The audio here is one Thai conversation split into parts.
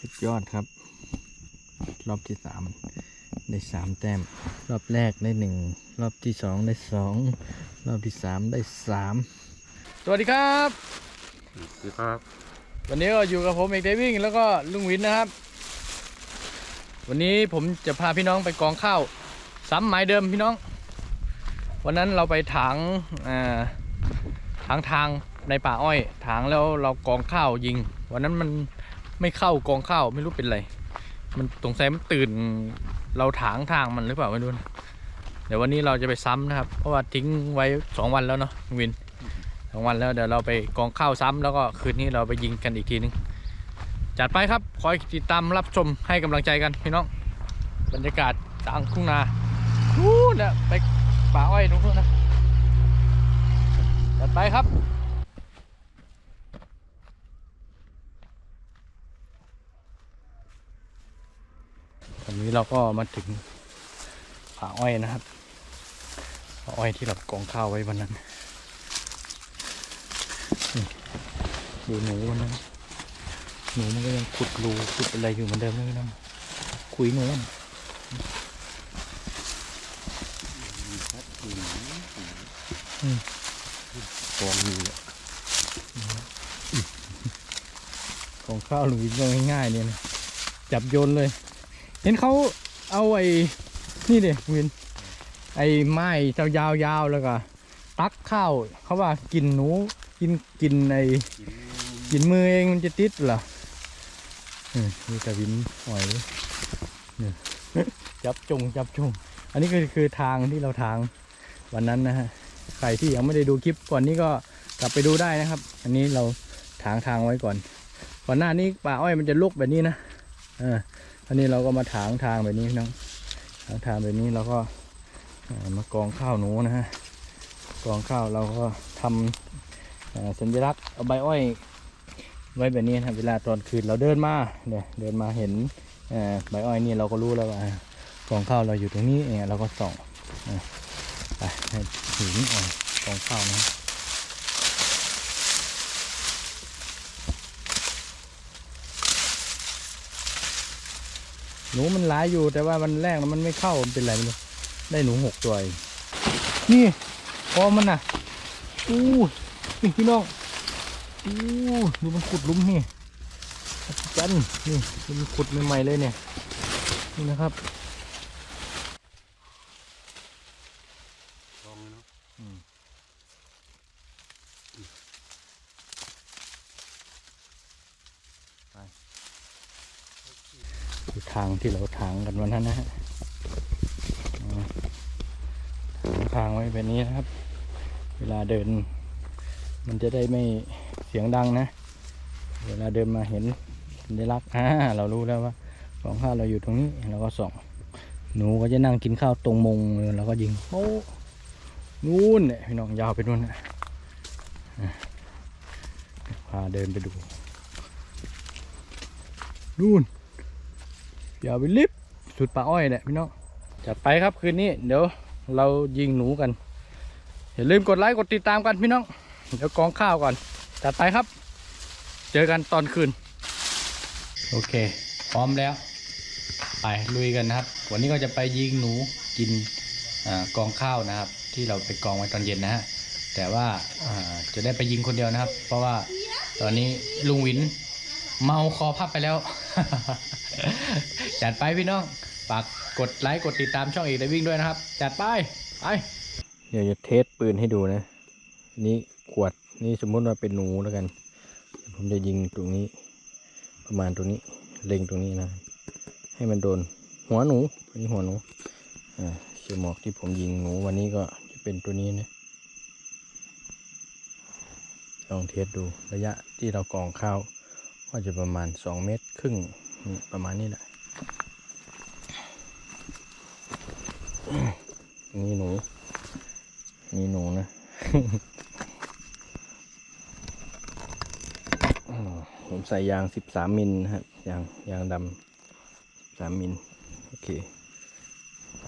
สุดยอดครับ รอบที่สามได้สามแต้ม รอบแรกได้หนึ่งรอบที่สองได้สองรอบที่สามได้สามสวัสดีครับดีครับ วันนี้ก็อยู่กับผมเอกเดวิ่งแล้วก็ลุงวินนะครับ วันนี้ผมจะพาพี่น้องไปกองข้าวซ้ำหมายเดิมพี่น้อง วันนั้นเราไปถางอ่าถางทางในป่าอ้อย ถางแล้วเรากองข้าวยิง วันนั้นมัน ไม่เข้ากองข้าวไม่รู้เป็นไร มันตรงใจมันตื่นเราถางทางมันหรือเปล่าไม่รู้นะเดี๋ยววันนี้เราจะไปซ้ำนะครับ เพราะว่าทิ้งไว้สองวันแล้วเนาะวินสองวันแล้วเดี๋ยวเราไปกองข้าวซ้ำแล้วก็คืนนี้เราไปยิงกันอีกทีนึงจัดไปครับคอยติดตามรับชมให้กำลังใจกันพี่น้องบรรยากาศกลางทุ่งนานู่นนะไปป่าอ้อยตรงนู้นนะจัดไปครับ อนนี้เราก็มาถึงป่าอ้อยนะครับป่าอ้อยที่เรากองข้าวไว้วันนั้นดูหนูมันนะหนูมันก็ยังขุดรูขุดอะไรอยู่เหมือนเดิมเลยนะคุยหนูมันอืมตัวมีอะของข้าวหลุยก็ง่ายๆเนี่ยนะจับโยนเลย เห็นเขาเอาไอ้นี่เด็วิน ไอ้ไม้เจ้ายาวๆแล้วก็ ตักข้าวเขาว่ากินหนูกินกินไอ้กินมือเองมันจะติดเหรอเออมีแต่วินหอยเนี่ยจับจงจับจงอันนี้ก็คือทางที่เราทางวันนั้นนะฮะใครที่ยังไม่ได้ดูคลิปก่อนนี้ก็กลับไปดูได้นะครับ อันนี้เราถางทางไว้ก่อน ก่อนหน้านี้ป่าอ้อยมันจะลุกแบบนี้นะเออ อันนี้เราก็มาถางทางแบบนี้น้องถางทางแบบนี้เราก็มากองข้าวหนูนะฮะกองข้าวเราก็ทำเอ่อสัญลักษณ์เอาใบอ้อยไว้แบบนี้นะเวลาตอนคืนเราเดินมาเนี่ยเดินมาเห็นใบอ้อยนี่เราก็รู้แล้วว่ากองข้าวเราอยู่ตรงนี้เองเราก็ส่องไปห้ถึงกองข้าวนะ หนูมันหลายอยู่แต่ว่ามันแรกแล้วมันไม่เข้ามันเป็นไรไม่รู้ได้หนูหกตัวเองนี่พอมันน่ะอู้นี่พี่น้องอู้ดูมันขุดลุ่มนี่จันนี่มันขุดใหม่ๆเลยเนี่ยนี่นะครับ ลองเลยเนาะ อืมไปคือ ที่เราทางกันวันนั้นนะฮะถางทางไว้แบบนี้นะครับ เวลาเดิน มันจะได้ไม่เสียงดังนะ เวลาเดินมาเห็นสัญลักษณ์อ่าเรารู้แล้วว่าของข้าวเราอยู่ตรงนี้เราก็ส่องหนูก็จะนั่งกินข้าวตรงมงเลยเราก็ยิงโอ้นู่นเนี่ยพี่น้องยาวไปนู่นนะอะพาเดินไปดูนู่น ยาวไปลิบสุดป่าอ้อยเนี่ยพี่น้องจัดไปครับคืนนี้ เดี๋ยวเรายิงหนูกันอย่าลืมกดไลค์กดติดตามกันพี่น้อง เดี๋ยวกองข้าวก่อน จัดไปครับ เจอกันตอนคืน โอเค พร้อมแล้ว ไปลุยกันนะครับ วันนี้ก็จะไปยิงหนูกินอกองข้าวนะครับ ที่เราไปกองไว้ตอนเย็นนะฮะแต่ว่าจะได้ไปยิงคนเดียวนะครับ เพราะว่าตอนนี้ลุงวินเมาคอพับไปแล้ว จัดไปพี่น้องฝากกดไลค์กดติดตามช่องเอกได้วิ่งด้วยนะครับ จัดไปไปเดี๋ยวจะเทสปืนให้ดูนะ นี่ขวดนี่สมมติว่าเป็นหนูแล้วกัน ผมจะยิงตรงนี้ ประมาณตรงนี้เล็งตรงนี้นะ ให้มันโดน หัวหนูอันนี้หัวหนูอ่าเชือหมอกที่ผมยิงหนูวันนี้ก็จะเป็นตัวนี้นะลองเทสดูระยะที่เรากองข้าว ก็จะประมาณสองเมตรครึ่งประมาณนี้แหละนี่หนู นี่หนูนะผมใส่ยางสิบสามมิลนะครับ ยางยางดำสามมิล โอเค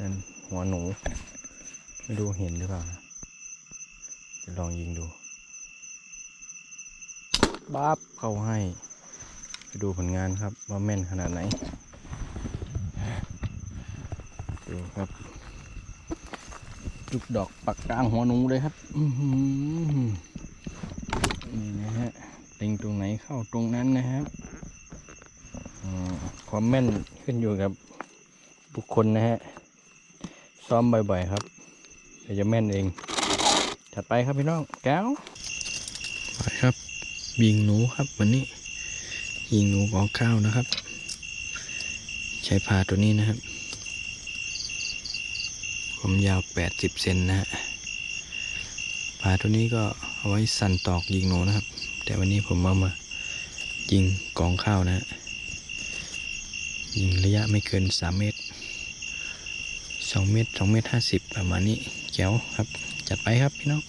นั่นหัวหนู ไม่รู้เห็นหรือเปล่านะจะลองยิงดู บ้าบเข้าให้ ดูผลงานครับว่าแม่นขนาดไหน ดูครับลูกดอกปักกลางหัวหนูเลยครับนี่นะฮะเล็งตรงไหนเข้าตรงนั้นนะครับความแม่นขึ้นอยู่กับบุคคลนะฮะ ซ้อมบ่อยๆครับเดี๋ยวจะแม่นเอง ถัดไปครับพี่น้องแก้วไปครับยิงหนูครับวันนี้ ยิงหนูของข้าวนะครับ ใช้พาตัวนี้นะครับความยาว 80 เซนนะฮะพาตัวนี้ก็เอาไว้สั่นตอกยิงหนูนะครับ แต่วันนี้ผมเอามายิงกองข้าวนะฮะยิงระยะไม่เกิน 3 เมตร 2 เมตร 2 เมตร 50 ประมาณนี้แจ๋วครับ จัดไปครับพี่น้อง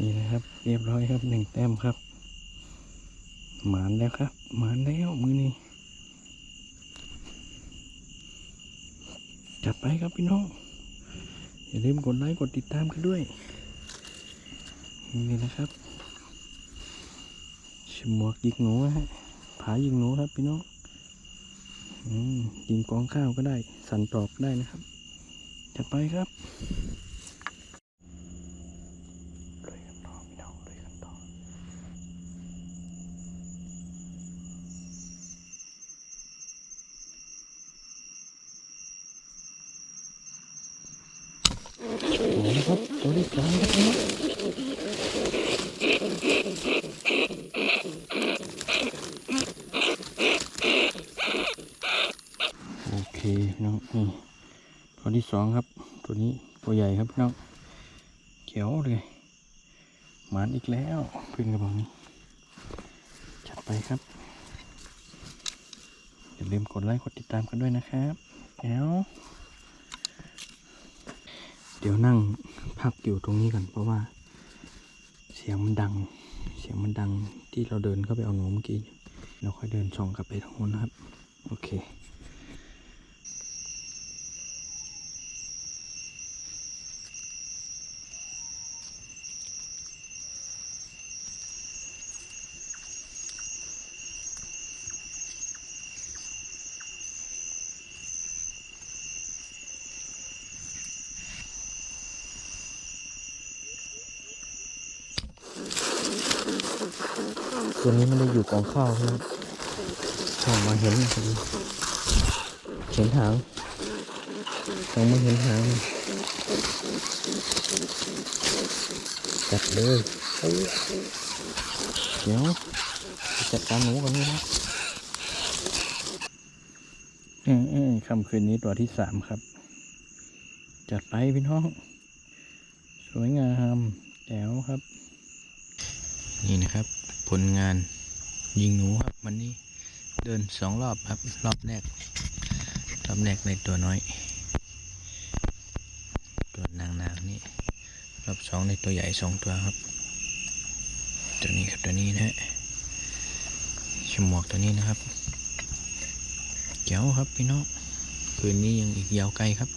นี่นะครับ เรียบร้อยครับหนึ่งแต้มครับ หมานแล้วครับ หมานแล้วมือนี้จัดไปครับพี่น้อง อย่าลืมกดไลค์กดติดตามกันด้วย นี่นะครับชมวกยิงหนูฮะผายิงหนูครับพี่น้องอืมยิงกองข้าวก็ได้ สั่นตอกได้นะครับ จัดไปครับ ลุยกันต่อพี่น้องลุยกันต่อโอ้โหครับตัวที่สามครับพี่น้องโอเคพี่น้องนี่ตัวที่สองครับ ตัวนี้ตัวใหญ่ครับพี่น้องเขียวเลยหมานอีกแล้วขึ้นกระบอกนี้จัดไปครับอย่าลืมกดไลค์กดติดตามกันด้วยนะครับแล้วเดี๋ยวนั่งพักอยู่ตรงนี้ก่อนเพราะว่า เสียงมันดัง เสียงมันดังที่เราเดินเข้าไปเอาหนูเมื่อกี้เราค่อยเดินช่องกลับไปทางโน้นนะครับ โอเค ตัวนี้ไม่ได้อยู่กองข้าวครับส่องมาเห็นพอดีเห็นหางส่องมาเห็นหางจัดเลยเดี๋ยวจัดการหนูกันนี่นะเออค่ำคืนนี้ตัวที่สามครับ จัดไปพี่น้อง สวยงามแจ๋วครับ นี่นะครับ ผลงานยิงหนูครับวันนี้เดินสองรอบครับ รอบแรก รอบแรกในตัวน้อย ตัวนางนางนี่รอบสองในตัวใหญ่สองตัวครับ ตัวนี้ครับตัวนี้นะฮะฉมวกตัวนี้นะครับเจ๋วครับพี่น้องคืนนี้ยังอีกยาวไกลครับ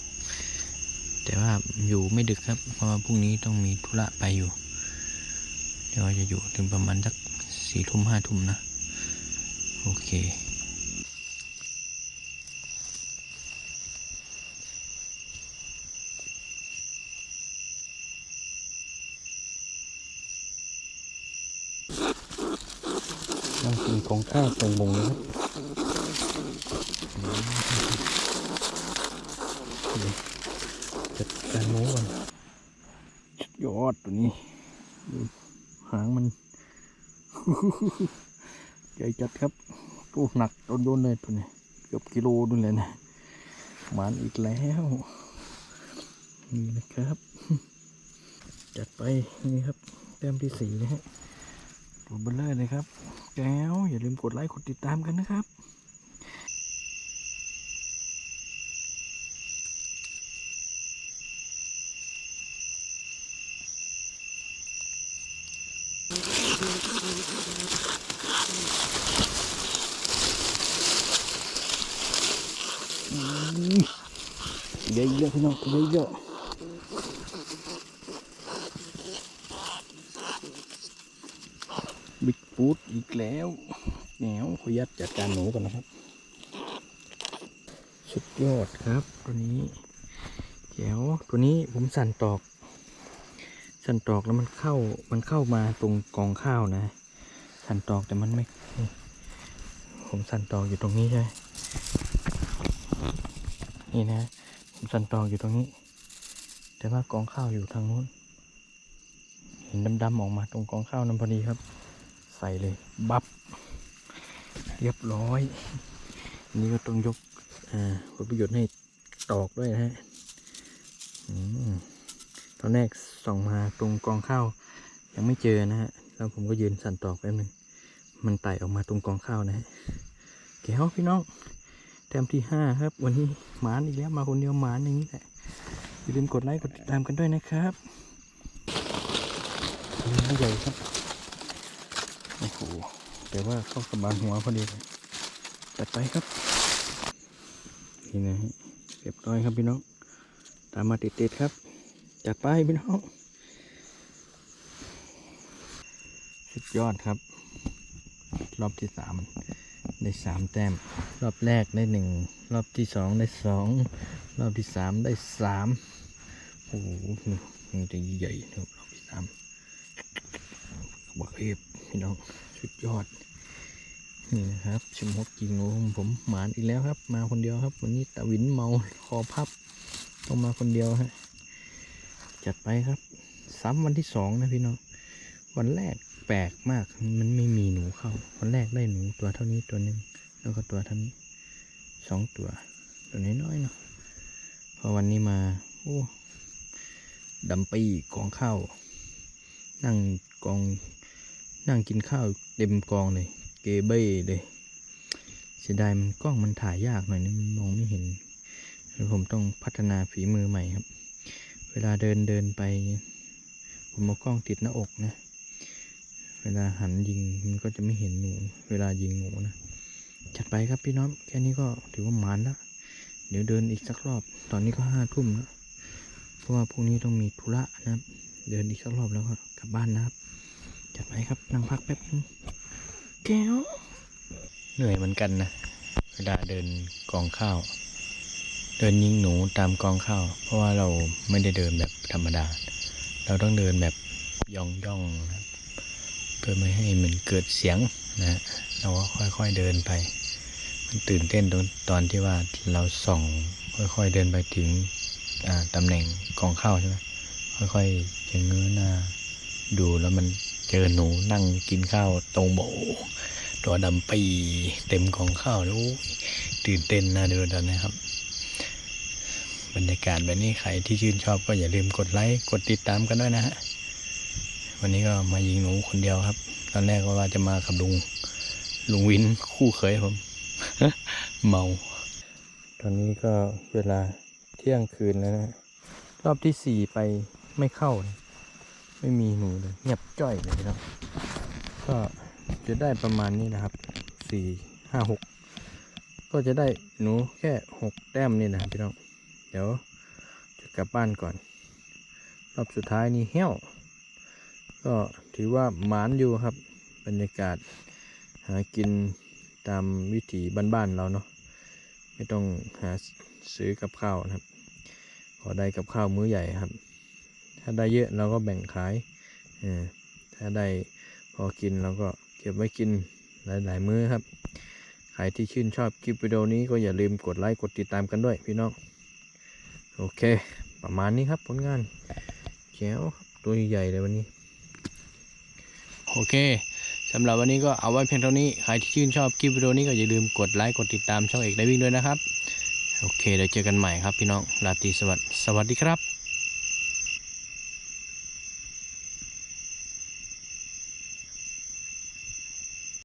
แต่ว่าอยู่ไม่ดึกครับ เพราะว่าพรุ่งนี้ต้องมีธุระไปอยู่เดี๋ยวจะอยู่ถึงประมาณสัก สี่ทุ่มห้าทุ่มนะ โอเคนั่งกินของข้าวตรงบงเลยครับจัดการหมูก่อนยอดตัวนี้ดูหางมัน ใหญ่จัดครับตัวหนักโดนๆเลยตัวนี้เกือบกิโลนู่นเลยนะหมานอีกแล้วนี่นะครับ จัดไปนี่ครับแต้มที่สี่นะฮะตัวเบลเลอร์นะครับแก้วอย่าลืมกดไลค์กดติดตามกันนะครับ เยอะ เยอะเบิ๊กฟูดอีกแล้วแหนวขอยัดจัดการหนูก่อนนะครับ สุดยอดครับ ตัวนี้แจ๋วตัวนี้ผมสั่นตอก สั่นตอกแล้วมันเข้ามันเข้ามาตรงกองข้าวนะ สั่นตอกแต่มันไม่ผมสั่นตอกอยู่ตรงนี้ใช่ไหมนี่นะ สันตอกอยู่ตรงนี้ แต่ว่ากองข้าวอยู่ทางนู้น เห็นดำๆออกมาตรงกองข้าวนั้นพอดีครับ ใส่เลย บับ เรียบร้อยนนี้ก็ต้องยกอ่าผลประโยชน์ให้ตอกด้วยนะฮะอืมตอนแรกส่องมาตรงกองข้าว ยังไม่เจอนะฮะ แล้วผมก็ยืนสั่นตอกแป๊บนึง มันไต่ออกมาตรงกองข้าวนะฮะแก้วพี่น้อง ต้มที่ห้าครับ วันนี้หมานอีกแล้วมาคนเดียวหมานอย่างนี้แหละอย่าลืมกดไลค์กดติดตามกันด้วยนะครับนี่ใหญ่ครับโอ้โหแต่ว่าเข้ากับบานหัวพอดีเลยจัดไปครับนี่นะฮะเรียบร้อยครับพี่น้อง ตามมาติดๆครับ จัดไปพี่น้องสุดยอดครับ รอบที่สาม ได้สามแต้ม รอบแรกได้หนึ่งรอบที่สองได้สองรอบที่สามได้สามโอ้โหมันจะใหญ่นะครับรอบที่สามบักเอฟพี่น้องสุดยอดนี่นะครับชมฮกกิงโง่ขอผมหมานอีกแล้วครับ มาคนเดียวครับ วันนี้ตาวินเมาคอพับต้องมาคนเดียวฮะจัดไปครับซ้ำวันที่สองนะพี่น้องวันแรก แปลกมาก มันไม่มีหนูเข้าวันแรกได้หนูตัวเท่านี้ตัวหนึ่งแล้วก็ตัวเท่านี้สองตัว ตัวน้อยๆเนาะพอวันนี้มา โอ้ดำปีกองข้าวนั่งกอง นั่งกินข้าวเต็มกองเลย เกเบ้เลยเสียดายมันกล้องมันถ่ายยากหน่อยนึงมันมองไม่เห็นแล้วผมต้องพัฒนาฝีมือใหม่ครับ เวลาเดินเดินไป ผมเอากล้องติดหน้าอกนะ เวลาหันยิงมันก็จะไม่เห็นหนู เวลายิงหนูนะจัดไปครับพี่น้องแค่นี้ก็ถือว่าหมานแล้วเดี๋ยวเดินอีกสักรอบ ตอนนี้ก็ห้าทุ่มแล้วเพราะว่าพรุ่งนี้ต้องมีธุระนะครับ เดินอีกสักรอบแล้วก็กลับบ้านนะครับ จัดไปครับนั่งพักแป๊บนึงแก้วเหนื่อยเหมือนกันนะเวลาเดินกองข้าว เดินยิงหนูตามกองข้าว เพราะว่าเราไม่ได้เดินแบบธรรมดา เราต้องเดินแบบย่องย่องนะ พื่อไม่ให้มันเกิดเสียงนะฮะเราก็ค่อยๆเดินไป มันตื่นเต้นตรงตอนที่ว่าเราส่องค่อยๆเดินไปถึงตำแหน่งกองข้าวใช่ไหมค่อยๆจะเงื้อหน้า ดูแล้วมันเจอหนูนั่งกินข้าวตรงโบตัวดำปีเต็มกองข้าวแล้ตื่นเต้นนะดูตอนนะครับ บรรยากาศแบบนี้ใครที่ชื่นชอบก็อย่าลืมกดไลค์กดติดตามกันด้วยนะฮะ วันนี้ก็มายิงหนูคนเดียวครับ ตอนแรกก็ว่าจะมากับลุง ลุงวินคู่เคยผม เมา ตอนนี้ก็เวลาเที่ยงคืนแล้วนะ รอบที่สี่ไปไม่เข้าเลยไม่มีหนูเลยเงียบจ้อยเลยครับ ก็จะได้ประมาณนี้นะครับสี่ห้าหกก็จะได้หนูแค่หกแต้มนี่นะพี่น้อง เดี๋ยวจะกลับบ้านก่อน รอบสุดท้ายนี่เหี้ยว ก็ถือว่าหมานอยู่ครับ บรรยากาศหากินตามวิถีบ้านๆเราเนาะไม่ต้องหาซื้อกับข้าวนะครับพอได้กับข้าวมื้อใหญ่ครับ ถ้าได้เยอะเราก็แบ่งขายถ้าได้พอกินเราก็เก็บไว้กินหลายๆมื้อครับ ใครที่ชื่นชอบคลิปวิดีโอนี้ก็อย่าลืมกดไลค์กดติดตามกันด้วยพี่น้อง โอเค ประมาณนี้ครับผลงานแจ๋วตัวใหญ่เลยวันนี้ โอเคสำหรับวันนี้ก็เอาไว้เพียงเท่านี้ ใครที่ชื่นชอบคลิปวิดีโอนี้ก็อย่าลืมกดไลค์ กดติดตามช่องเอกได้วิ่งด้วยนะครับ โอเคเดี๋ยวเจอกันใหม่ครับพี่น้อง ราตรีสวัสดิ์ สวัสดีครับ